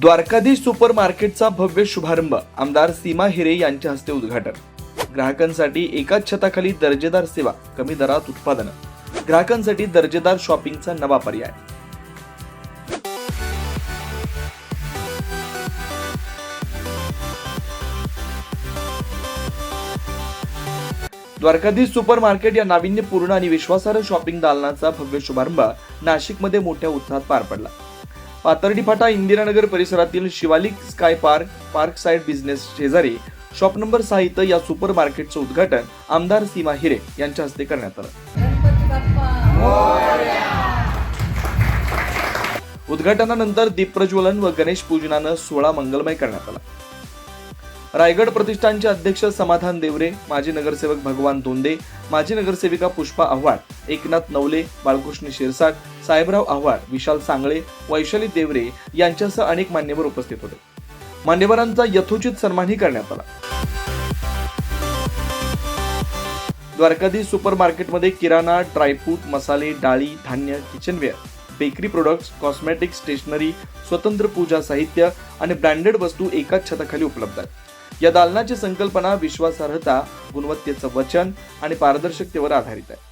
Dwarkadhish super मार्केटचा भव्य शुभारंभ आमदार सीमा हिरे यांच्या हस्ते उद्घाटन. ग्राहकांसाठी एकाच छताखाली दर्जेदार सेवा कमी दरात उत्पादन. ग्राहकांसाठी दर्जेदार शॉपिंगचा नवा पर्याय. द्वारकाधीश सुपर मार्केट या नाविन्यपूर्ण आणि विश्वासार्ह शॉपिंग दालनाचा भव्य शुभारंभ नाशिकमध्ये मोठ्या उत्साहात पार पडला. पाथर्डी फाटा इंदिरानगर परिसरातील Shivalik sky park park side business शेजारी शॉप नंबर सहा इथं या सुपर मार्केटचं उद्घाटन आमदार सीमा हिरे यांच्या हस्ते करण्यात आलं. उद्घाटनानंतर दीपप्रज्वलन व गणेश पूजनानं सोहळा मंगलमय करण्यात आला. रायगड प्रतिष्ठानचे अध्यक्ष समाधान देवरे माजी नगरसेवक भगवान तोंडे माजी नगरसेविका पुष्पा आव्हाड एकनाथ नवले बाळकृष्ण शिरसाट साहेबराव आव्हाड विशाल सांगळे वैशाली देवरे यांच्यासह अनेक मान्यवर उपस्थित होते. मान्यवरांचा यथोचित सन्मानही करण्यात आला. द्वारकाधीश सुपर मार्केटमध्ये किराणा ड्रायफ्रूट मसाले डाळी धान्य kitchenware bakery products cosmetic stationery स्वतंत्र पूजा साहित्य आणि ब्रँडेड वस्तू एकाच छताखाली उपलब्ध आहेत. या दालनाची संकल्पना विश्वासार्हता गुणवत्तेचं वचन आणि पारदर्शकतेवर आधारित आहे.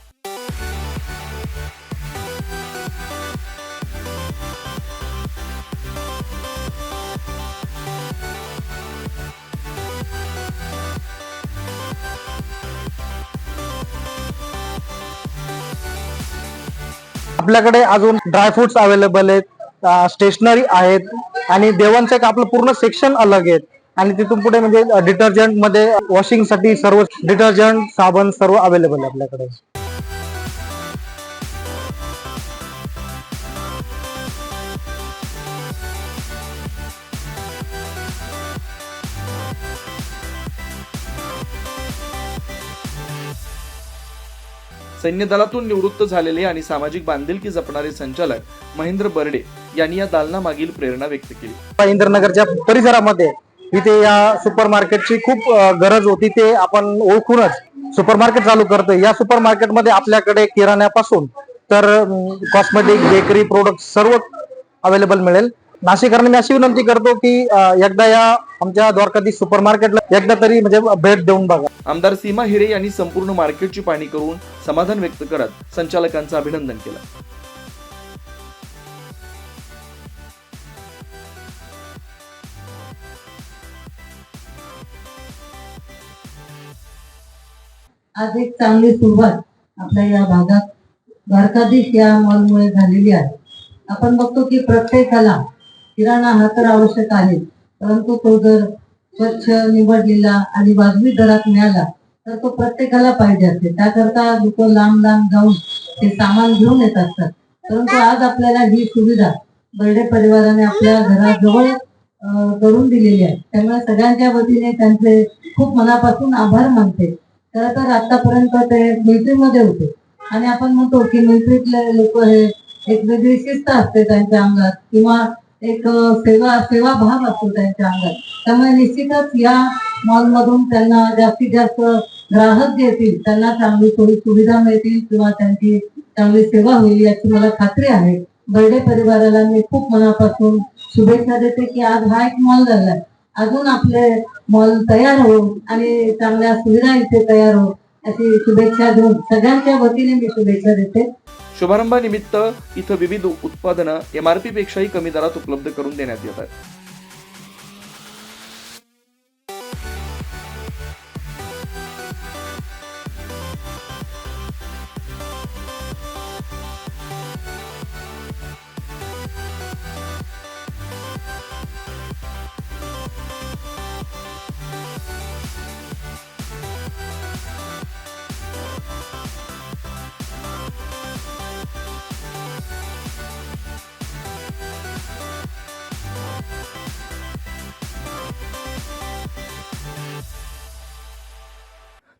आपल्याकडे अजून ड्रायफ्रुट्स अवेलेबल आहेत स्टेशनरी आहेत आणि देवांचं एक आपलं पूर्ण सेक्शन अलग आहेत. आणि तिथून पुढे म्हणजे डिटर्जंटमध्ये वॉशिंगसाठी सर्व डिटर्जंट साबण सर्व अवेलेबल आहे आपल्याकडे. सैन्य दलातून निवृत्त झालेले आणि सामाजिक बांधिलकी जपणारे संचालक महेंद्र बर्डे यांनी या दालनामागील प्रेरणा व्यक्त केली. इंद्रनगरच्या परिसरामध्ये इथे या सुपर मार्केटची खूप गरज होती ते आपण ओळखूनच सुपर मार्केट चालू करतो या सुपर मार्केटमध्ये आपल्याकडे किराण्यापासून तर कॉस्मेटिक बेकरी प्रोडक्ट सर्व अवेलेबल मिळेल. नाशिकरांना मी अशी विनंती करतो की एकदा या आमच्या द्वारकाधीश सुपर मार्केटला एकदा तरी म्हणजे भेट देऊन बघा. आमदार सीमा हिरे यांनी संपूर्ण मार्केटची पाहणी करून समाधान व्यक्त करत संचालकांचं अभिनंदन केलं. आज एक चांगली सुरुवात आपल्या या भागात द्वारकाधीश या मॉलमुळे झालेली आहे. आपण बघतो की प्रत्येकाला किराणा हा तर आवश्यक आहे परंतु तो जर स्वच्छ निवडलेला आणि वाजवी दरात मिळाला तर तो प्रत्येकाला पाहिजे असते. त्याकरता लोक लांब लांब जाऊन ते सामान घेऊन येत असतात. परंतु आज आपल्याला ही सुविधा बर्डे परिवाराने आपल्या घराजवळ करून दिलेली आहे. त्यामुळे सगळ्यांच्या वतीने त्यांचे खूप मनापासून आभार मानते. खरं तर आतापर्यंत ते मिलिटरीमध्ये होते. आणि आपण म्हणतो की मिलिटरीतले लोक हे एक वेगळी शिस्त असते त्यांच्या अंगात किंवा एक सेवा सेवा भाव असतो त्यांच्या अंगात. त्यामुळे निश्चितच या मॉलमधून त्यांना जास्तीत जास्त ग्राहक जे येतील त्यांना चांगली थोडी सुविधा मिळतील किंवा त्यांची चांगली सेवा होईल याची मला खात्री आहे. बर्डे परिवाराला मी खूप मनापासून शुभेच्छा देते की आज हा एक मॉल झालाय. अजून आपले मॉल तयार हो आणि चांगल्या सुविधा इथे तयार हो. अशी शुभेच्छा देऊन सगळ्यांच्या वतीने मी शुभेच्छा देते. शुभारंभानिमित्त इथं विविध उत्पादनं एमआरपी पेक्षाही कमी दरात उपलब्ध करून देण्यात येत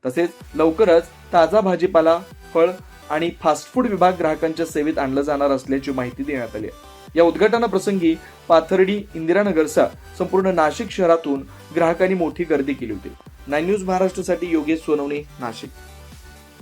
तसेच लवकरच ताजा भाजीपाला फळ आणि फास्ट फूड विभाग ग्राहकांच्या सेवेत आणलं जाणार असल्याची माहिती देण्यात आली या उद्घाटनाप्रसंगी पाथर्डी इंदिरानगरसह संपूर्ण नाशिक शहरातून ग्राहकांनी मोठी गर्दी केली होती. नाईन न्यूज महाराष्ट्रासाठी योगेश सोनवणे नाशिक.